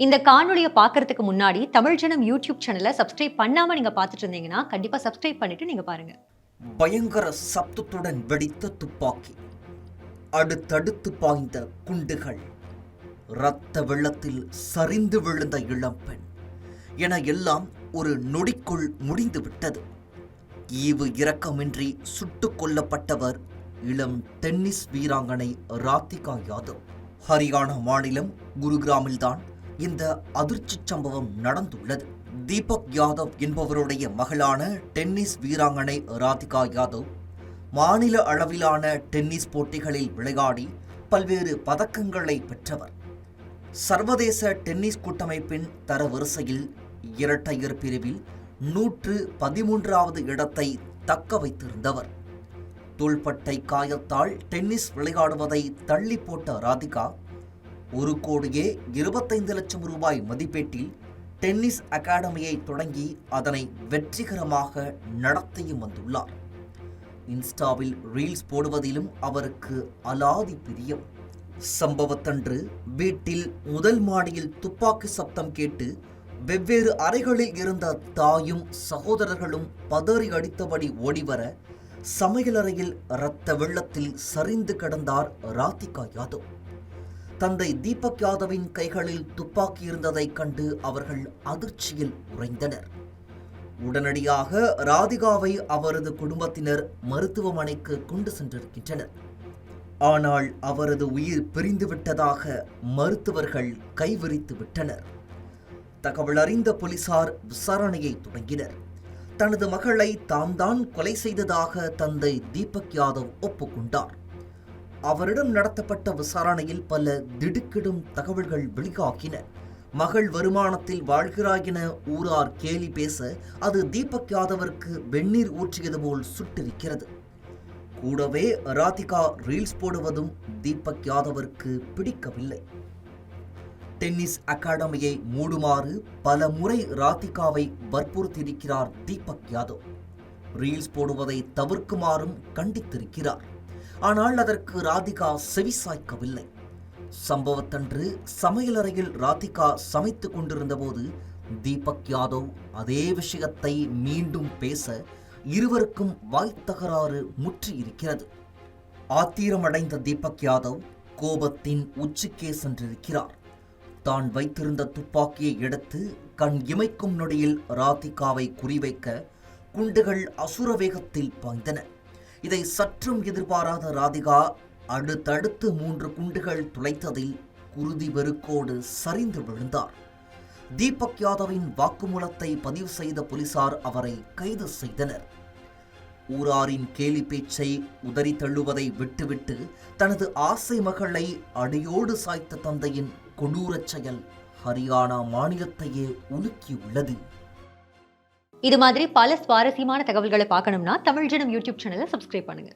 இந்த காணொலியை பார்க்கறதுக்கு முன்னாடி தமிழ் ஜனம் யூடியூப் சேனலை சப்ஸ்கிரைப் பண்ணாம நீங்க பார்த்துட்டு இருந்தீங்கன்னா கண்டிப்பா சப்ஸ்கிரைப் பண்ணிட்டு நீங்க பாருங்க. பயங்கர சப்தத்துடன் வெடித்த துப்பாக்கி. அடுத்தடுத்து பாய்ந்த குண்டுகள். இரத்த வெள்ளத்தில் சரிந்து விழுந்த இளம்பெண் என எல்லாம் ஒரு நொடிக்குள் முடிந்து விட்டது. ஈவு இரக்கமின்றி சுட்டுக் கொல்லப்பட்டவர் இளம் டென்னிஸ் வீராங்கனை ராதிகா யாதவ். ஹரியானா மாநிலம் குருகிராமில்தான் இந்த அதிர்ச்சி சம்பவம் நடந்துள்ளது. தீபக் யாதவ் என்பவருடைய மகளான டென்னிஸ் வீராங்கனை ராதிகா யாதவ் மாநில அளவிலான டென்னிஸ் போட்டிகளில் விளையாடி பல்வேறு பதக்கங்களை பெற்றவர். சர்வதேச டென்னிஸ் கூட்டமைப்பின் தரவரிசையில் இரட்டையர் பிரிவில் நூற்று பதிமூன்றாவது இடத்தை தக்க வைத்திருந்தவர். தோள்பட்டை காயத்தால் டென்னிஸ் விளையாடுவதை தள்ளி போட்ட ராதிகா ஒரு கோடியே இருபத்தைந்து லட்சம் ரூபாய் மதிப்பீட்டில் டென்னிஸ் அகாடமியை தொடங்கி அதனை வெற்றிகரமாக நடத்தியும் வந்துள்ளார். இன்ஸ்டாவில் ரீல்ஸ் போடுவதிலும் அவருக்கு அலாதி பிரியம். சம்பவத்தன்று வீட்டில் முதல் மாடியில் துப்பாக்கி சப்தம் கேட்டு வெவ்வேறு அறைகளில் இருந்த தாயும் சகோதரர்களும் பதறி அடித்தபடி ஓடிவர சமையலறையில் இரத்த வெள்ளத்தில் சரிந்து கிடந்தார் ராதிகா யாதவ். தந்தை தீபக் யாதவின் கைகளில் துப்பாக்கி இருந்ததைக் கண்டு அவர்கள் அதிர்ச்சியில் உறைந்தனர். உடனடியாக ராதிகாவை அவரது குடும்பத்தினர் மருத்துவமனைக்கு கொண்டு சென்றிருக்கின்றனர். ஆனால் அவரது உயிர் பிரிந்துவிட்டதாக மருத்துவர்கள் கைவிரித்து விட்டனர். தகவல் அறிந்த போலீசார் விசாரணையை தொடங்கினர். தனது மகளை தாம் தான் கொலை செய்ததாக தந்தை தீபக் யாதவ் ஒப்புக்கொண்டார். அவரிடம் நடத்தப்பட்ட விசாரணையில் பல திடுக்கிடும் தகவல்கள் வெளியாகின. மகள் வருமானத்தில் வாழ்கிறாய் என ஊரார் கேலி பேச அது தீபக் யாதவருக்கு வெந்நீர் ஊற்றியது போல் சுட்டிருக்கிறது. கூடவே ராதிகா ரீல்ஸ் போடுவதும் தீபக் யாதவருக்கு பிடிக்கவில்லை. டென்னிஸ் அகாடமியை மூடுமாறு பல முறை ராதிகாவை வற்புறுத்தியிருக்கிறார் தீபக் யாதவ். ரீல்ஸ் போடுவதை தவிர்க்குமாறும் கண்டித்திருக்கிறார். ஆனால் அதற்கு ராதிகா செவிசாய்க்கவில்லை சம்பவத்தன்று சமையலறையில் ராதிகா சமைத்துக் கொண்டிருந்தபோது தீபக் யாதவ் அதே விஷயத்தை மீண்டும் பேச இருவருக்கும் வாய்த் தகராறு முற்றியிருக்கிறது. ஆத்திரமடைந்த தீபக் யாதவ் கோபத்தின் உச்சிக்கே சென்றிருக்கிறார். தான் வைத்திருந்த துப்பாக்கியை எடுத்து கண் இமைக்கும் நொடியில் ராதிகாவை குறிவைக்க குண்டுகள் அசுர வேகத்தில் பாய்ந்தன. இதை சற்றும் எதிர்பாராத ராதிகா அடுத்தடுத்து மூன்று குண்டுகள் துளைத்ததில் குருதி வெறுக்கோடு சரிந்து விழுந்தார். தீபக் யாதவின் வாக்குமூலத்தை பதிவு செய்த போலீசார் அவரை கைது செய்தனர். ஊராரின் கேலி பேச்சை உதறி தள்ளுவதை விட்டுவிட்டு தனது ஆசை மகளை அடியோடு சாய்த்த தந்தையின் கொடூரச் செயல் ஹரியானா மாநிலத்தையே உலுக்கியுள்ளது. இது மாதிரி பல சுவாரஸ்யமான தகவல்களை பார்க்கணும்னா தமிழ் ஜனம் யூடியூப் சேனலை சப்ஸ்கிரைப் பண்ணுங்க.